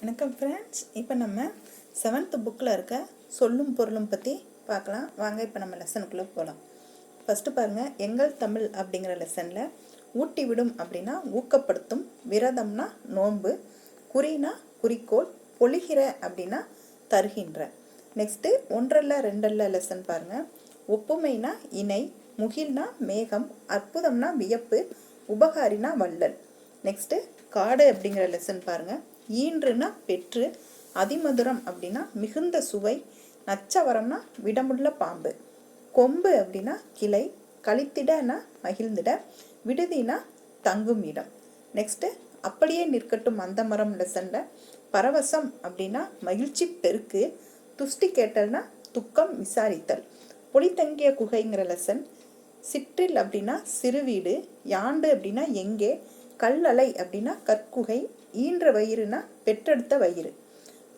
வணக்கம் ஃப்ரெண்ட்ஸ் இப்போ நம்ம செவன்த்து புக்கில் இருக்க சொல்லும் பொருளும் பற்றி பார்க்கலாம். வாங்க இப்போ நம்ம லெசனுக்குள்ளே போகலாம் ஃபஸ்ட்டு பாருங்கள் எங்கள் தமிழ் அப்படிங்கிற லெசனில் ஊட்டி விடும் அப்படின்னா ஊக்கப்படுத்தும் விரதம்னா நோன்பு குறினா குறிக்கோள் பொழிகிற அப்படின்னா தருகின்ற. நெக்ஸ்ட்டு ஒன்றல்ல ரெண்டல்ல லெசன் பாருங்கள் ஒப்புமைனா இணை முகில்னா மேகம் அற்புதம்னா வியப்பு உபகாரினா வள்ளல். நெக்ஸ்ட்டு காடு அப்படிங்கிற லெசன் பாருங்கள் ஈன்றுனா பெற்று அதிமதுரம் அப்படின்னா மிகுந்த சுவை நச்சவரம்னா விடமுள்ள பாம்பு. கொம்பு அப்படின்னா கிளை கழித்திடனா மகிழ்ந்திட விடுதினா தங்கும் இடம். நெக்ஸ்ட்டு அப்படியே நிற்கட்டும் அந்த மரம் லெசனில் பரவசம் அப்படின்னா மகிழ்ச்சி பெருக்கு துஷ்டி கேட்டல்னா துக்கம் விசாரித்தல். பொலித்தங்கிய குகைங்கிற லெசன் சிற்றில் அப்படின்னா சிறுவீடு யாண்டு அப்படின்னா எங்கே கல்லலை அப்படின்னா கற்குகை ஈன்ற வயிறுனா பெற்றெடுத்த வயிறு.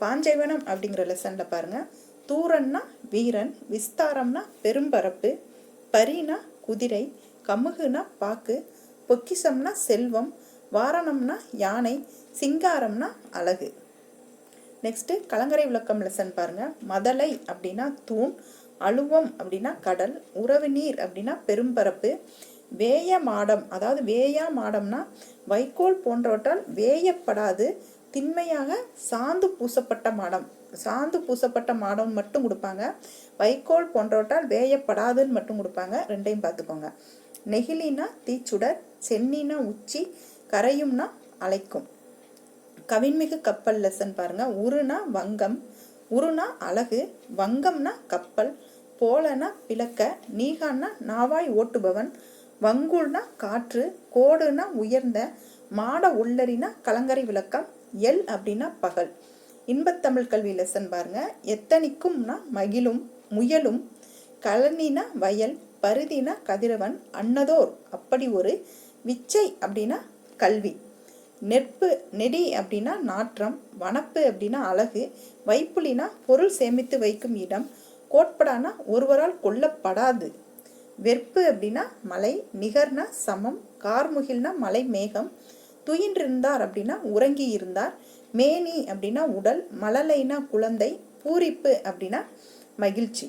பாஞ்சைவனம் அப்படிங்கிற லெசனில் பாருங்கள் தூரன்னா வீரன் விஸ்தாரம்னா பெரும்பரப்பு பரினா குதிரை கமுகுனா பாக்கு பொக்கிசம்னா செல்வம் வாரணம்னா யானை சிங்காரம்னா அழகு. நெக்ஸ்ட்டு கலங்கரை விளக்கம் லெசன் பாருங்கள் மதலை அப்படின்னா தூண் அழுவம் அப்படின்னா கடல் உறவு நீர் அப்படின்னா பெரும்பரப்பு வேய மாடம் அதாவது வேயா மாடம்னா வைக்கோல் போன்றவற்றால் வேயப்படாது திண்மையாக சாந்து பூசப்பட்ட மாடம். சாந்து பூசப்பட்ட மாடம் மட்டும் கொடுப்பாங்க. வைக்கோல் போன்றவற்றால் வேயப்படாதுன்னு மட்டும் கொடுப்பாங்க. ரெண்டையும் பார்த்துக்கோங்க. நெகிழினா தீச்சுடர் சென்னினா உச்சி கரையும்னா அழைக்கும் கவின்மிகு கப்பல் லெசன் பாருங்க. உருனா வங்கம் உருனா அழகு வங்கம்னா கப்பல் போலனா பிளக்க நீகான்னா நாவாய் ஓட்டுபவன் வங்குள்னா காற்று கோடுனா உயர்ந்த மாட உள்ளரினா கலங்கரை விளக்கம் எல் அப்படின்னா பகல். இன்பத்தமிழ் கல்வி லெசன் பாருங்க. எத்தனிக்கும்னா மகிழும் முயலும் கழனினா வயல் பருதினா கதிரவன் அன்னதோர் அப்படி ஒரு விச்சை அப்படின்னா கல்வி. நெற்பு நெடி அப்படின்னா நாற்றம் வனப்பு அப்படின்னா அழகு வைப்புலினா பொருள் சேமித்து வைக்கும் இடம் கோட்படானா ஒருவரால் கொல்லப்படாது. வெற்பு அப்படின்னா மலை நிகர்னா சமம் கார்முகில்னா மலை மேகம் துயின்றிருந்தார் அப்படின்னா உறங்கி இருந்தார் மேனி அப்படின்னா உடல் மழலைனா குழந்தை பூரிப்பு அப்படின்னா மகிழ்ச்சி.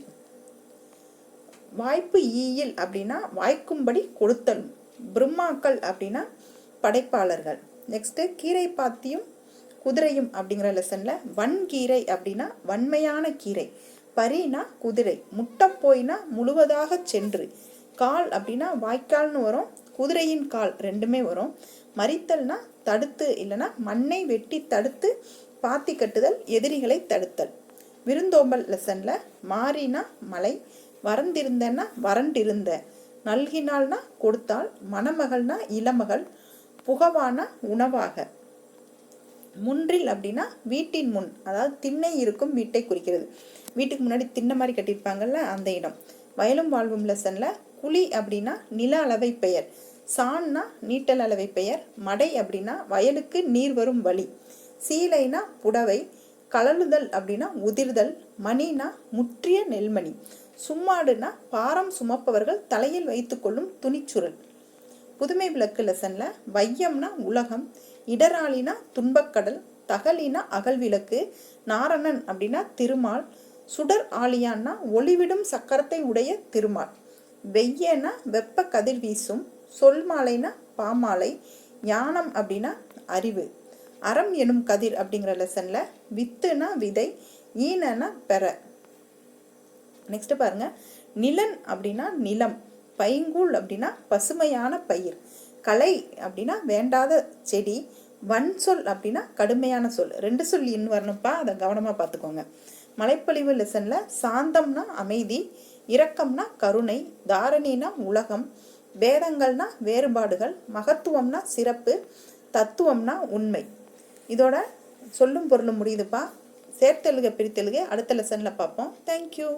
வாய்ப்பு ஈயில் அப்படின்னா வாய்க்கும்படி கொடுத்தல் பிரம்மாக்கள் அப்படின்னா படைப்பாளர்கள். நெக்ஸ்ட்டு கீரை பாத்தியும் குதிரையும் அப்படிங்கிற லெசனில் வன்கீரை அப்படின்னா வன்மையான கீரை. பரினா குதிரை. முட்டை போயினா முழுவதாக சென்று. கால் அப்படின்னா வாய்க்கால்னு வரும் குதிரையின் கால் ரெண்டுமே வரும். மறித்தல்னா தடுத்து இல்லைன்னா மண்ணை வெட்டி தடுத்து பாத்தி கட்டுதல் எதிரிகளை தடுத்தல். விருந்தோம்பல் லெசனில் மாறினா மலை வறந்திருந்தன்னா வறண்டிருந்த. நல்கினால்னா கொடுத்தால் மணமகள்னா இளமகள் புகவானா உணவாக. முன்றில் அப்படின்னா வீட்டின் முன் அதாவது திண்ணை இருக்கும் வீட்டை குறிக்கிறது. வீட்டுக்கு முன்னாடி திண்ணை மாதிரி கட்டியிருப்பாங்கல்ல அந்த இடம். வயலும் வாழ்வும் லெசனில் குழி அப்படின்னா நில அளவை பெயர். சான்னா நீட்டல் அளவை பெயர். மடை அப்படின்னா வயலுக்கு நீர் வரும் வழி. சீலைனா புடவை. கலலுதல் அப்படின்னா உதிர்தல். மணினா முற்றிய நெல்மணி. சும்மாடுனா பாரம் சுமப்பவர்கள் தலையில் வைத்துக்கொள்ளும் துணிச்சுருள் புதுமை விளக்கு லெசன்ல வையம்னா உலகம். இடராளினா துன்பக்கடல் தகலினா அகல்விளக்கு நாரணன் அப்படின்னா திருமால் சுடர் ஆலியான்னா ஒளிவிடும் சக்கரத்தை உடைய திருமால். வெய்யனா வெப்ப கதிர் வீசும் சொல் மாலைனா பாமாலை ஞானம் அப்படின்னா அறிவு. அறம் எனும் கதிர் அப்படிங்கிற லெசன்ல வித்துனா விதை ஈனனா பெற. நெக்ஸ்ட் பாருங்க. நிலன் அப்படின்னா நிலம் பைங்கூழ் அப்படின்னா பசுமையான பயிர். கலை அப்படின்னா வேண்டாத செடி வன் சொல் அப்படின்னா கடுமையான சொல். ரெண்டு சொல் இன் வரணும்ப்பா அதை கவனமாக பார்த்துக்கோங்க. மலைப்பொழிவு லெசனில் சாந்தம்னா அமைதி இரக்கம்னா கருணை தாரணினா உலகம் வேதங்கள்னா வேறுபாடுகள் மகத்துவம்னா சிறப்பு தத்துவம்னா உண்மை. இதோட சொல்லும் பொருளும் முடியுதுப்பா. சேர்த்தெழுக பிரித்தெழுக அடுத்த லெசனில் பார்ப்போம். தேங்க்யூ